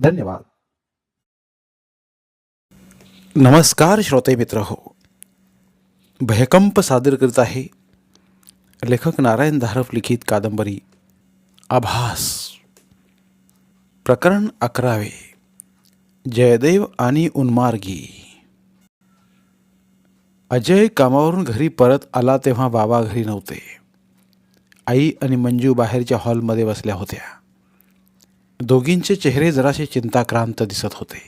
धन्यवाद. नमस्कार श्रोते मित्र हो. भयकंप सादर करीत आहे लेखक नारायण धारफ लिखित कादंबरी आभास. प्रकरण अकरावे जयदेव आणि उन्मार्गी. अजय कामावरून घरी परत आला तेव्हा बाबा घरी नव्हते. आई आणि मंजू बाहेरच्या हॉलमध्ये बसल्या होत्या. दोघींचे चेहरे जरासे चिंताक्रांत दिसत होते.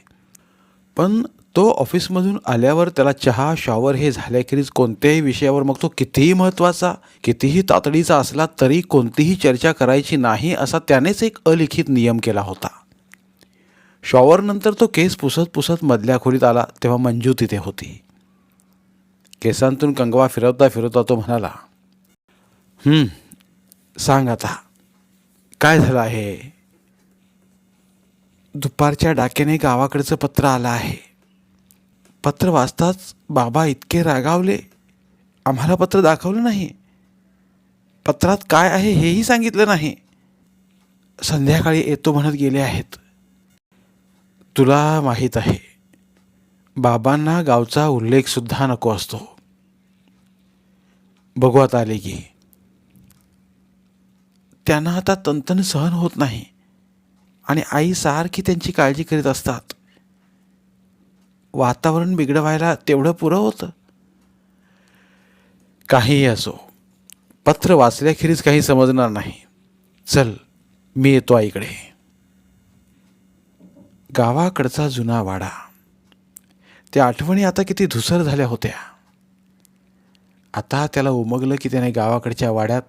पण तो ऑफिसमधून आल्यावर त्याला चहा शॉवर हे झाल्याखेरीज कोणत्याही विषयावर मग तो कितीही महत्त्वाचा कितीही तातडीचा असला तरी कोणतीही चर्चा करायची नाही असा त्यानेच एक अलिखित नियम केला होता. शॉवरनंतर तो केस पुसत पुसत मधल्या खोलीत आला तेव्हा मंजू तिथे होती. केसांतून कंगवा फिरवता फिरवता तो म्हणाला सांग आता काय झालं आहे? दुपारच्या डाक्याने गावाकडचं पत्र आलं आहे. पत्र वाचताच बाबा इतके रागावले. आम्हाला पत्र दाखवलं नाही. पत्रात काय आहे हेही सांगितलं नाही. संध्याकाळी येतो म्हणत गेले आहेत. तुला माहीत आहे बाबांना गावचा उल्लेखसुद्धा नको असतो. बघू आता आले की. त्यांना आता तंतन सहन होत नाही. आणि आई सारखी त्यांची काळजी करीत असतात. वातावरण बिघडवायला तेवढं पुरं होतं. काहीही असो पत्र वाचल्याखेरीज काही समजणार नाही. चल मी येतो आईकडे. गावाकडचा जुना वाडा. त्या आठवणी आता किती धुसर झाल्या होत्या. आता त्याला उमगलं की त्याने गावाकडच्या वाड्यात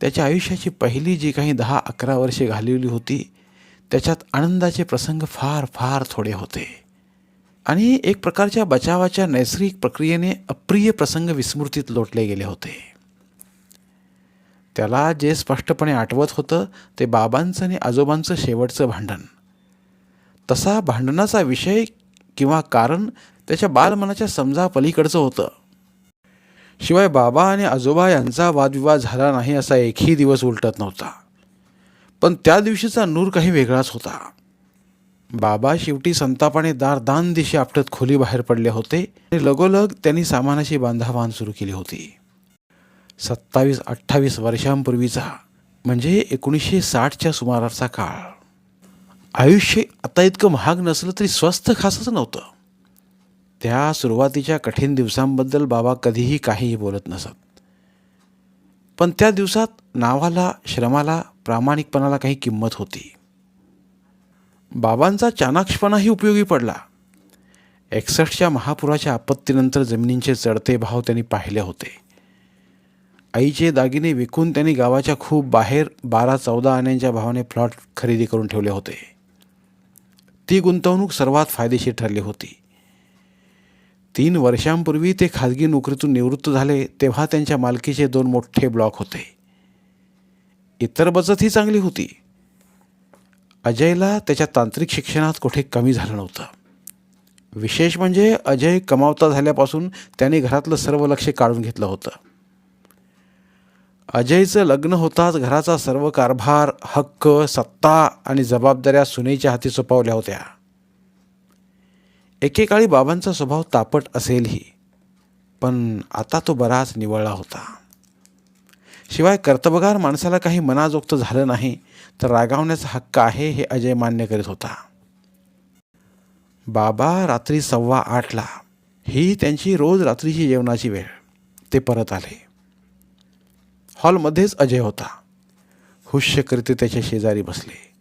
त्याच्या आयुष्याची पहिली जी काही दहा अकरा वर्षे घालवली होती त्याच्यात आनंदाचे प्रसंग फार फार थोडे होते. आणि एक प्रकारच्या बचावाच्या नैसर्गिक प्रक्रियेने अप्रिय प्रसंग विस्मृतीत लोटले गेले होते. त्याला जे स्पष्टपणे आठवत होतं ते बाबांचं आणि आजोबांचं शेवटचं भांडण. तसा भांडणाचा विषय किंवा कारण त्याच्या बालमनाच्या समजा पलीकडचं होतं. शिवाय बाबा आणि आजोबा यांचा वादविवाद झाला नाही असा एकही दिवस उलटत नव्हता. पण त्या दिवशीचा नूर काही वेगळाच होता. बाबा शेवटी संतापाने दार दान दिशी आपटत खोली बाहेर पडले होते आणि लगोलग त्यांनी सामानाची बांधाबांध सुरू केली होती. सत्तावीस अठ्ठावीस वर्षांपूर्वीचा म्हणजे एकोणीसशे साठच्या सुमाराचा काळ. आयुष्य आता इतकं महाग नसलं तरी स्वस्त खासच नव्हतं. त्या सुरुवातीच्या कठीण दिवसांबद्दल बाबा कधीही काहीही बोलत नसत. पण त्या दिवसात नावाला श्रमाला प्रामाणिकपणाला काही किंमत होती. बाबांचा चाणाक्षपणाही उपयोगी पडला. एकसष्टच्या महापुराच्या आपत्तीनंतर जमिनींचे चढते भाव त्यांनी पाहिले होते. आईचे दागिने विकून त्यांनी गावाच्या खूप बाहेर बारा चौदा आण्यांच्या भावाने प्लॉट खरेदी करून ठेवले होते. ती गुंतवणूक सर्वात फायदेशीर ठरली होती. तीन वर्षांपूर्वी ते खाजगी नोकरीतून निवृत्त झाले तेव्हा त्यांच्या मालकीचे दोन मोठे ब्लॉक होते. इतर बचतही चांगली होती. अजयला त्याच्या तांत्रिक शिक्षणात कुठे कमी झालं नव्हतं. विशेष म्हणजे अजय कमावता झाल्यापासून त्याने घरातलं सर्व लक्ष काढून घेतलं होतं. अजयचं लग्न होताच घराचा सर्व कारभार हक्क सत्ता आणि जबाबदाऱ्या सुनेच्या हाती सोपवल्या होत्या. एकेकाळी बाबांचा स्वभाव तापट असेलही पण आता तो बराच निवळला होता. शिवाय कर्तबगार माणसाला काही मनाजोगतं झालं नाही तर रागावण्याचा हक्क आहे हे अजय मान्य करीत होता. बाबा रात्री सव्वा आठला ही त्यांची रोज रात्रीची जेवणाची वेळ ते परत आले. हॉलमध्येच अजय होता. हुश्य करते त्याच्या शेजारी बसले.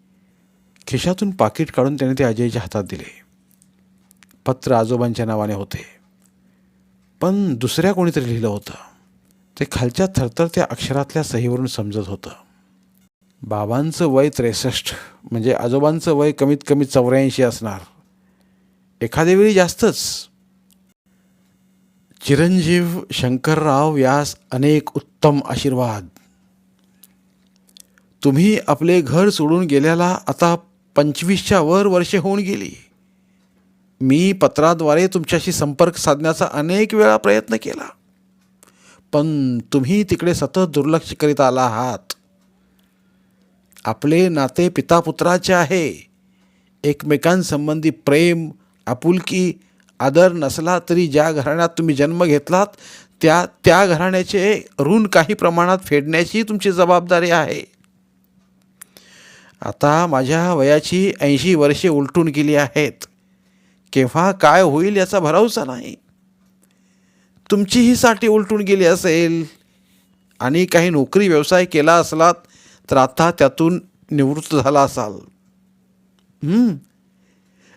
खिशातून पाकिट काढून त्याने ते अजयच्या हातात दिले. पत्र आजोबांच्या नावाने होते. पण दुसऱ्या कोणीतरी लिहिलं होतं. ते खालच्या थरथरत्या अक्षरातल्या सहीवरून समजत होतं. बाबांचं वय त्रेसष्ट म्हणजे आजोबांचं वय कमीत कमी चौऱ्याऐंशी असणार. एखाद्या वेळी जास्तच. चिरंजीव शंकरराव व्यास अनेक उत्तम आशीर्वाद. तुम्ही आपले घर सोडून गेल्याला आता पंचवीसच्या वर वर्षे होऊन गेली. मी पत्राद्वारे तुमच्याशी संपर्क साधण्याचा अनेक वेळा प्रयत्न केला. पण तुम्ही तिकडे सतत दुर्लक्ष करीत आला आहात. आपले नाते पितापुत्राचे आहे. एकमेकांसंबंधी प्रेम आपुलकी आदर नसला तरी ज्या घराण्यात तुम्ही जन्म घेतलात त्या त्या घराण्याचे ऋण काही प्रमाणात फेडण्याची तुमची जबाबदारी आहे. आता माझ्या वयाची ऐंशी वर्षे उलटून गेली आहेत. केव्हा काय होईल याचा भरवसा नाही. तुमची ही साठी उलटून गेली असेल आणि काही नोकरी व्यवसाय केला असलात तर आता त्यातून निवृत्त झाला असाल.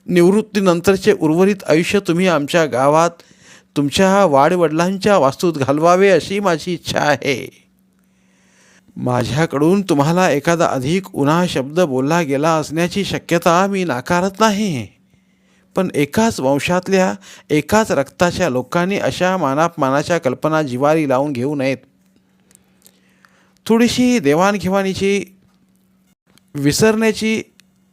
निवृत्तीनंतरचे उर्वरित आयुष्य तुम्ही आमच्या गावात तुमच्या वाडवडिलांच्या वास्तूत घालवावे अशी माझी इच्छा आहे. माझ्याकडून तुम्हाला एखादा अधिक उन्हा शब्द बोलला गेला असण्याची शक्यता मी नाकारत नाही. पण एकाच वंशातल्या एकाच रक्ताच्या लोकांनी अशा मानापमानाच्या कल्पना जिवारी लावून घेऊ नयेत. थोडीशी देवाणघेवाणीची विसरण्याची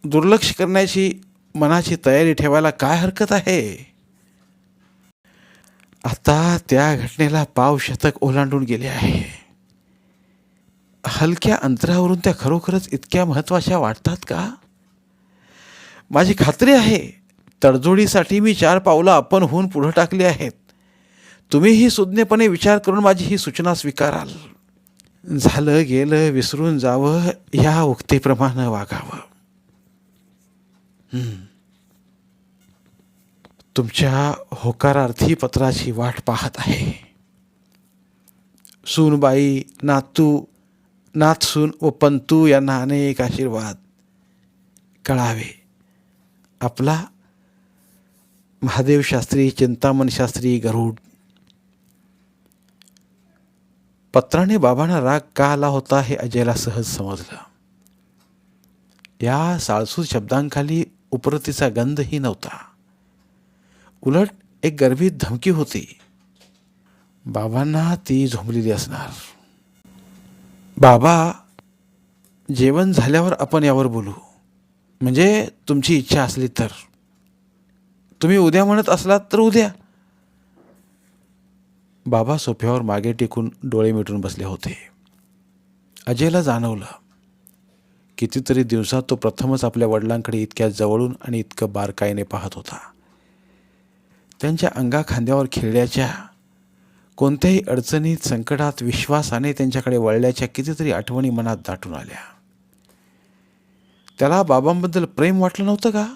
दुर्लक्ष करण्याची मनाची तयारी ठेवायला काय हरकत आहे? आता त्या घटनेला पाव शतक ओलांडून गेले आहे. हलक्या अंतरावरून त्या खरोखरच इतक्या महत्त्वाच्या वाटतात का? माझी खात्री आहे तडजोडीसाठी मी चार पावलं आपण होऊन पुढं टाकली आहेत. तुम्हीही सुज्ञपणे विचार करून माझी ही सूचना स्वीकाराल. झालं गेलं विसरून जावं ह्या उक्तीप्रमाणे वागावं. तुमच्या होकारार्थी पत्राची वाट पाहत आहे. सूनबाई नातू नाथसून व पंतू यांना अनेक आशीर्वाद. कळावे. आपला महादेव शास्त्री चिंतामण शास्त्री गरुड. पत्राने बाबांना राग का आला होता हे अजयला सहज समजलं. या साळसूद शब्दांखाली उपरतीचा गंधही नव्हता. उलट एक गर्भित धमकी होती. बाबांना ती झोंबलेली असणार. बाबा जेवण झाल्यावर आपण यावर बोलू. म्हणजे तुमची इच्छा असली तर. तुम्ही उद्या म्हणत असलात तर उद्या. बाबा सोफ्यावर मागे टेकून डोळे मिटून बसले होते. अजयला जाणवलं कितीतरी दिवसात तो प्रथमच आपल्या वडिलांकडे इतक्या जवळून आणि इतकं बारकाईने पाहत होता. त्यांच्या अंगा खांद्यावर खेळल्याच्या कोणत्याही अडचणीत संकटात विश्वासाने त्यांच्याकडे वळल्याच्या कितीतरी आठवणी मनात दाटून आल्या. त्याला बाबांबद्दल प्रेम वाटलं नव्हतं का?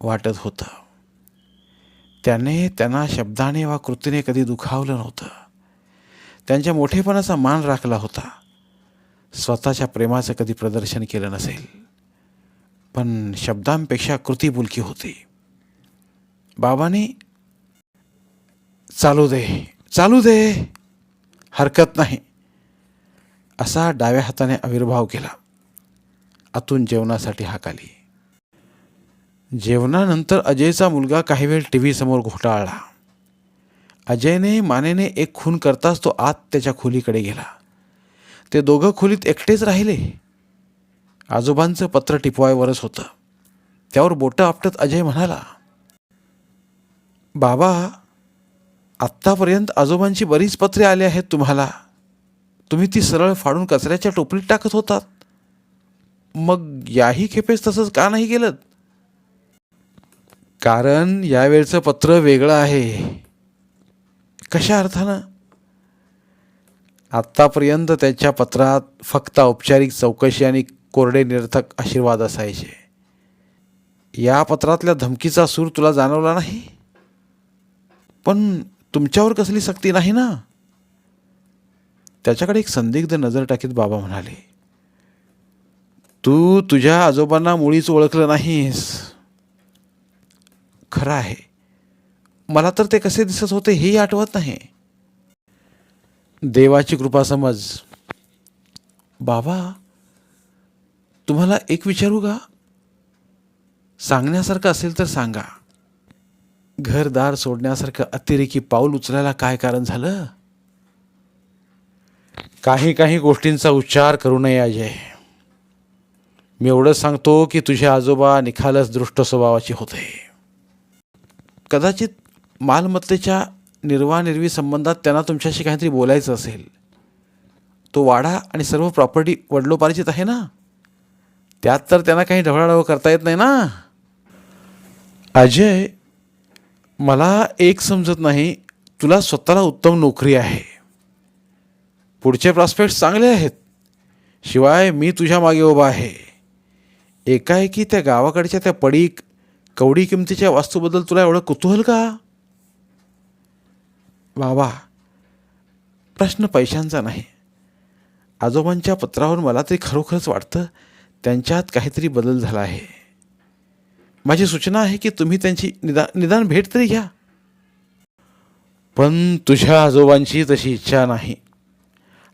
वाटत होतं. त्याने त्यांना शब्दाने वा कृतीने कधी दुखावलं नव्हतं. त्यांच्या मोठेपणाचा मान राखला होता. स्वतःच्या प्रेमाचं कधी प्रदर्शन केलं नसेल. पण शब्दांपेक्षा कृती बुलकी होती. बाबाने चालू दे चालू दे हरकत नाही. असा डाव्या हाताने आविर्भाव केला. आतून जेवणासाठी हाकाली जेवणानंतर अजयचा मुलगा काही वेळ टी व्हीसमोर घोटाळला. अजयने मानेने एक खून करताच तो आत त्याच्या खोलीकडे गेला. ते दोघं खोलीत एकटेच राहिले. आजोबांचं पत्र टिपवायवरच होतं. त्यावर बोटं आपटत अजय म्हणाला बाबा आत्तापर्यंत आजोबांची बरीच पत्रे आली आहेत तुम्हाला. तुम्ही ती सरळ फाडून कचऱ्याच्या टोपलीत टाकत होतात. मग याही खेपेस तसंच का नाही केलं कारण यावेळचं पत्र वेगळं आहे. कशा अर्थानं? आत्तापर्यंत त्याच्या पत्रात फक्त औपचारिक चौकशी आणि कोरडे निरर्थक आशीर्वाद असायचे. या पत्रातल्या धमकीचा सूर तुला जाणवला नाही? पण तुमच्यावर कसली सक्ती नाही ना? त्याच्याकडे एक संदिग्ध नजर टाकीत बाबा म्हणाले तू तुझ्या आजोबांना मुळीच ओळखलं नाहीस. खरं आहे. मला तर ते कसे दिसत होते हेही आठवत नाही. देवाची कृपा समज. बाबा तुम्हाला एक विचारू का? सांगण्यासारखं असेल तर सांगा. घरदार सोडण्यासारखं अतिरेकी पाऊल उचलायला काय कारण झालं? काही काही गोष्टींचा उच्चार करू नये अजय. मी एवढंच सांगतो की तुझे आजोबा निखालस दृष्ट स्वभावाचे होते. कदाचित मालमत्तेच्या निर्वानिर्वी संबंधात त्यांना तुमच्याशी काहीतरी बोलायचं असेल. तो वाडा आणि सर्व प्रॉपर्टी वडलोपार्जित आहे ना? त्यात तर त्यांना काही ढवळाढवळ करता येत नाही ना? अजय मला एक समजत नाही तुला स्वतःला उत्तम नोकरी आहे. पुढचे प्रॉस्पेक्ट्स चांगले आहेत. शिवाय मी तुझ्या मागे उभा आहे. एकाएकी त्या गावाकडच्या त्या पडीक कवडी किमतीच्या वास्तूबद्दल तुला एवढं कुतूहल का? बाबा प्रश्न पैशांचा नाही. आजोबांच्या पत्रावर मला तरी खरोखरच वाटतं त्यांच्यात काहीतरी बदल झाला आहे. माझी सूचना आहे की तुम्ही त्यांची निदा निदान भेट तरी घ्या. पण तुझ्या आजोबांची तशी इच्छा नाही.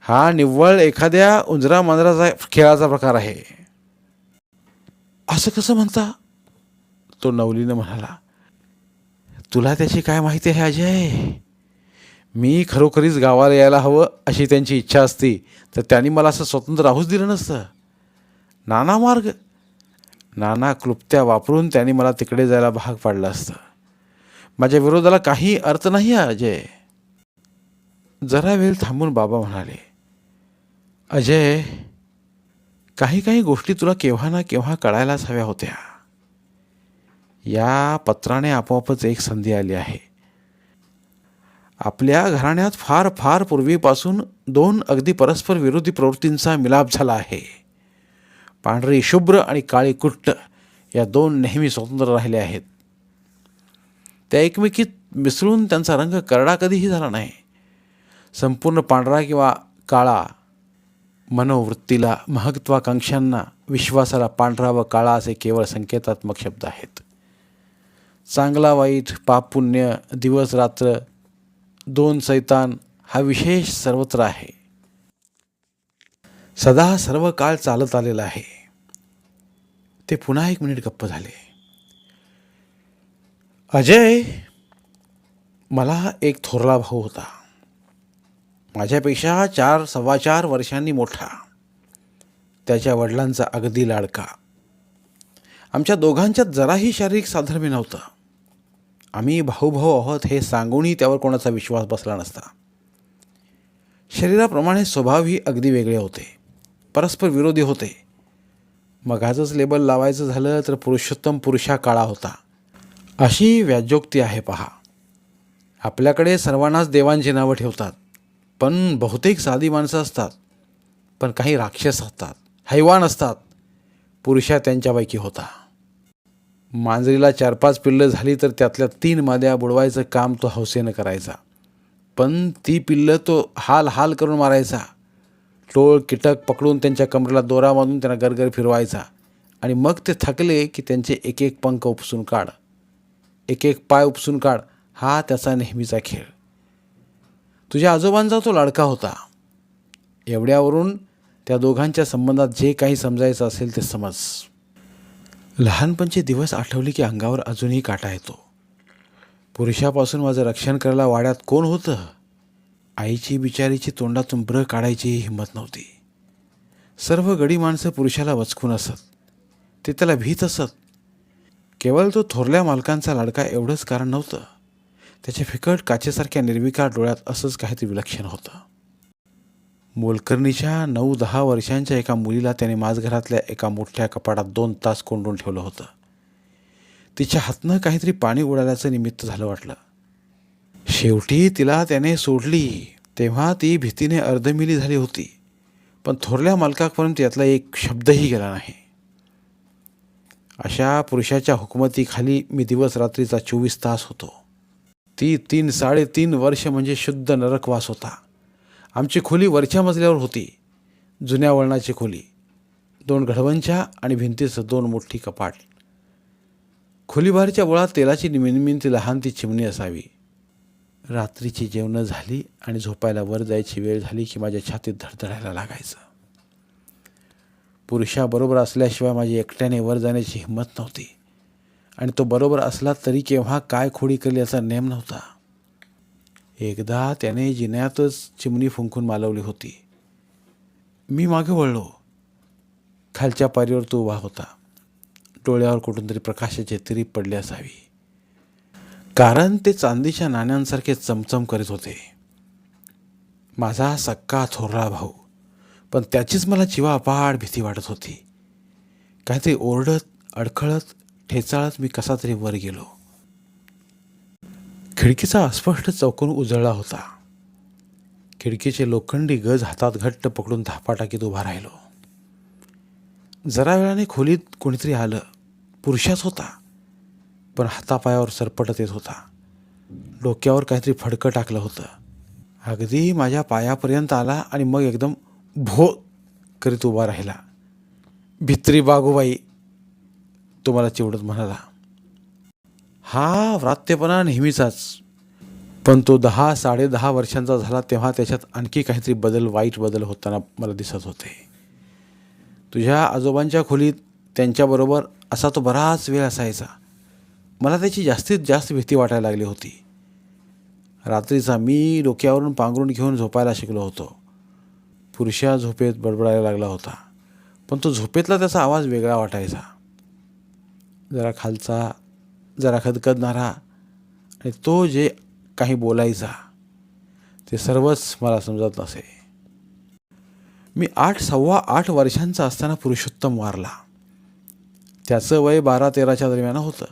हा निव्वळ एखाद्या उंजरा मांजराचा खेळाचा प्रकार आहे. असं कसं म्हणता? तो नवलीनं म्हणाला तुला त्याची काय माहिती आहे अजय? मी खरोखरीच गावाला यायला हवं अशी त्यांची इच्छा असती तर त्यांनी मला असं स्वतंत्र राहूच दिलं नसतं. नाना मार्ग. नाना क्लुप्त्या वापरून त्यांनी मला तिकडे जायला भाग पाडलं असतं. माझ्या विरोधाला काही अर्थ नाही आहे अजय. जरा वेळ थांबून बाबा म्हणाले अजय काही काही गोष्टी तुला केव्हा ना केव्हा कळायलाच हव्या होत्या. या पत्राने आपोआपच एक संधी आली आहे. आपल्या घराण्यात फार फार पूर्वीपासून दोन अगदी परस्पर विरोधी प्रवृत्तींचा मिलाप झाला आहे. पांढरी शुभ्र आणि काळी कुट्ट या दोन नेहमी स्वतंत्र राहिले आहेत. त्या एकमेकीत मिसळून त्यांचा रंग करडा कधीही झाला नाही. संपूर्ण पांढरा किंवा काळा मनोवृत्तीला महत्वाकांक्षांना विश्वासाला पांढरा व काळा असे केवळ संकेतात्मक शब्द आहेत. चांगला वाईट पाप पुण्य दिवस रात्र दोन सैतान हा विशेष सर्वत्र आहे. सदा सर्व काळ चालत आलेला आहे. ते पुन्हा एक मिनिट गप्प झाले. अजय मला एक थोरला भाऊ होता. माझ्यापेक्षा चार सव्वा चार वर्षांनी मोठा. त्याच्या वडिलांचा अगदी लाडका. आमच्या दोघांच्यात जराही शारीरिक साधर्म्य नव्हतं. आम्ही भाऊभाऊ आहोत हे सांगूनही त्यावर कोणाचा विश्वास बसला नसता. शरीराप्रमाणे स्वभावही अगदी वेगळे होते. परस्पर विरोधी होते. मगाचंच लेबल लावायचं झालं तर पुरुषोत्तम पुरुषा काळा होता. अशी व्याजोक्ती आहे पहा. आपल्याकडे सर्वांनाच देवांची नावं ठेवतात. पण बहुतेक साधी माणसं असतात. पण काही राक्षस असतात. हैवान असतात. पुरुषा त्यांच्यापैकी होता. मांजरीला चार पाच पिल्लं झाली तर त्यातल्या तीन माद्या बुडवायचं काम तो हौसेनं करायचा. पण ती पिल्लं तो हाल हाल करून मारायचा. टोळ कीटक पकडून त्यांच्या कमरेला दोरा बांधून त्यांना गरगर फिरवायचा. आणि मग ते थकले की त्यांचे एक एक पंख उपसून काढ. एक एक पाय उपसून काढ. हा त्याचा नेहमीचा खेळ. तुझ्या आजोबांचा तो लाडका होता. एवढ्यावरून त्या दोघांच्या संबंधात जे काही समजायचं असेल ते समज. लहानपणचे दिवस आठवले की अंगावर अजूनही काटा येतो. पुरुषापासून माझं रक्षण करायला वाड्यात कोण होतं? आईची बिचारीची तोंडातून ब्र काढायचीही हिंमत नव्हती. सर्व गडी माणसं पुरुषाला वचकून असत. ते त्याला भीत असत. केवळ तो थोरल्या मालकांचा लाडका एवढंच कारण नव्हतं. त्याच्या फिकट काचेसारख्या निर्विकार डोळ्यात असंच काहीतरी विलक्षण होतं. मोलकर्णीच्या नऊ दहा वर्षांच्या एका मुलीला त्याने माझघरातल्या एका मोठ्या कपाटात दोन तास कोंडून ठेवलं होतं. तिच्या हातनं काहीतरी पाणी उडाल्याचं निमित्त झालं वाटलं. शेवटी तिला त्याने सोडली. तेव्हा ती भीतीने अर्धमिली झाली होती. पण थोरल्या मालकापर्यंत यातला एक शब्दही गेला नाही. अशा पुरुषाच्या हुकमतीखाली मी दिवस रात्रीचा चोवीस तास होतो. ती तीन साडेतीन वर्ष म्हणजे शुद्ध नरकवास होता. आमची खोली वरच्या मजल्यावर होती. जुन्या वळणाची खोली. दोन घडवंच्या आणि भिंतीचं दोन मोठी कपाट. खोलीबाहेरच्या वळात तेलाची निमिनमिनती लहान ती चिमणी असावी. रात्रीची जेवणं झाली आणि झोपायला वर जायची वेळ झाली की माझ्या छातीत धडधडायला लागायचं. पुरुषाबरोबर असल्याशिवाय माझी एकट्याने वर जाण्याची हिंमत नव्हती. आणि तो बरोबर असला तरी केव्हा काय खोडी केली याचा नेम नव्हता. एकदा त्याने जिन्यातच चिमणी फुंकून मालवली होती. मी मागे वळलो. खालच्या पारीवर तो उभा होता. डोळ्यावर कुठून तरी प्रकाशाची तिरी पडली असावी. कारण ते चांदीच्या नाण्यांसारखे चमचम करीत होते. माझा सक्का थोरला भाऊ पण त्याचीच मला जीवापाड भीती वाटत होती. काहीतरी ओरडत अडखळत ठेचाळत मी कसा तरी वर गेलो. खिडकीचा अस्पष्ट चौकून उजळला होता. खिडकीचे लोखंडी गज हातात घट्ट पकडून धापाटाकीत उभा राहिलो. जरा वेळाने खोलीत कोणीतरी आलं. पुरुषाच होता पण हातापायावर सरपटत येत होता. डोक्यावर काहीतरी फडकं टाकलं होतं. अगदी माझ्या पायापर्यंत आला आणि मग एकदम भो करीत उभा राहिला. भित्री बागूबाई तो मला चिवडत म्हणाला. हा व्रात्यपणा नेहमीचाच. पण तो दहा साडेदहा वर्षांचा झाला तेव्हा त्याच्यात आणखी काहीतरी बदल वाईट बदल होताना मला दिसत होते. तुझ्या आजोबांच्या खोलीत त्यांच्याबरोबर असा तो बराच वेळ असायचा. मला त्याची जास्तीत जास्त भीती वाटायला लागली होती. रात्रीचा मी डोक्यावरून पांघरून घेऊन झोपायला शिकलो होतो. पुरुषा झोपेत बडबडायला लागला होता. पण तो झोपेतला त्याचा आवाज वेगळा वाटायचा. जरा खालचा जरा खदखदणारा. आणि तो जे काही बोलायचा ते सर्वच मला समजत नसे. मी आठ सव्वा आठ वर्षांचा असताना पुरुषोत्तम वारला. त्याचं वय बारा तेराच्या दरम्यान होतं.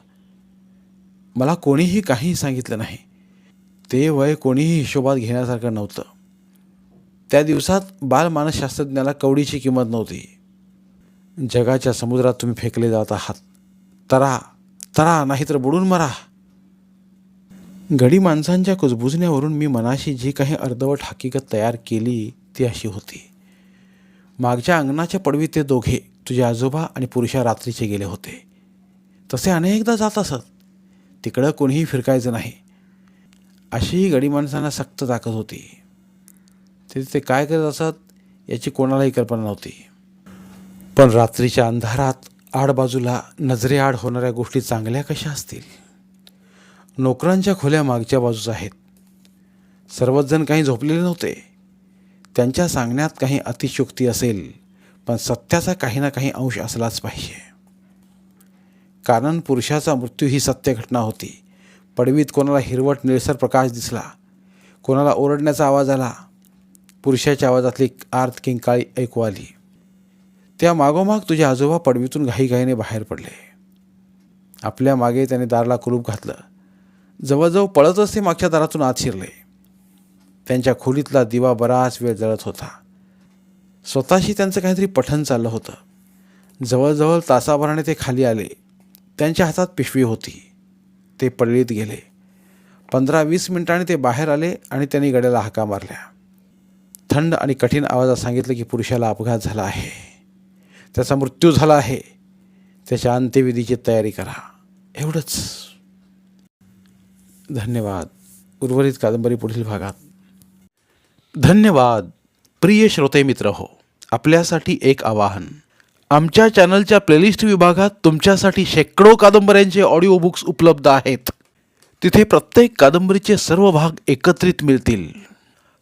मला कोणीही काही सांगितलं नाही. ते वय कोणीही हिशोबात घेण्यासारखं नव्हतं. त्या दिवसात बालमानसशास्त्रज्ञाला कवडीची किंमत नव्हती. जगाच्या समुद्रात तुम्ही फेकले जात आहात. तरा तरा नाहीतर बुडून मरा. गडी माणसांच्या कुजबुजण्यावरून मी मनाशी जी काही अर्धवट हकीकत तयार केली ती अशी होती. मागच्या अंगणाच्या पडवीत ते दोघे तुझे आजोबा आणि पुरुषा रात्रीचे गेले होते. तसे अनेकदा जात असत. तिकडं कोणीही फिरकायचं नाही. अशी गडी माणसांना सक्त ताकद होती. ते ते काय करत असत याची कोणालाही कल्पना नव्हती. पण रात्रीच्या अंधारात आडबाजूला नजरेआड होणाऱ्या गोष्टी चांगल्या कशा असतील? नोकरांच्या खोल्या मागच्या बाजूस आहेत. सर्वचजण काही झोपलेले नव्हते. त्यांच्या सांगण्यात काही अतिशयोक्ती असेल पण सत्याचा काही ना काही अंश असलाच पाहिजे. कारण पुरुषाचा मृत्यू ही सत्य घटना होती. पडवीत कोणाला हिरवट निळसर प्रकाश दिसला कोणाला ओरडण्याचा आवाज आला पुरुषाच्या आवाजातली आर्त किंकाळी ऐकू आली. त्या मागोमाग तुझे आजोबा पडवीतून घाईघाईने बाहेर पडले. आपल्या मागे त्याने दाराला कुलूप घातलं. जवळजवळ पळतच ते मागच्या दारातून आत शिरले. त्यांच्या खोलीतला दिवा बराच वेळ जळत होता. स्वतःशी त्यांचं काहीतरी पठण चाललं होतं. जवळजवळ तासाभराने ते खाली आले. त्यांच्या हातात पिशवी होती. ते पडलीत गेले. पंधरा वीस मिनिटांनी ते बाहेर आले आणि त्यांनी गड्याला हाका मारल्या. थंड आणि कठीण आवाजात सांगितलं की पुरुषाला अपघात झाला आहे. त्याचा मृत्यू झाला आहे. त्याच्या अंत्यविधीची तयारी करा. एवढंच. धन्यवाद. उर्वरित कादंबरी पुढील भागात. धन्यवाद. प्रिय श्रोते मित्र हो आपल्यासाठी एक आवाहन. आमच्या चॅनलच्या प्लेलिस्ट विभागात तुमच्यासाठी शेकडो कादंबऱ्यांचे ऑडिओ बुक्स उपलब्ध आहेत. तिथे प्रत्येक कादंबरीचे सर्व भाग एकत्रित मिळतील.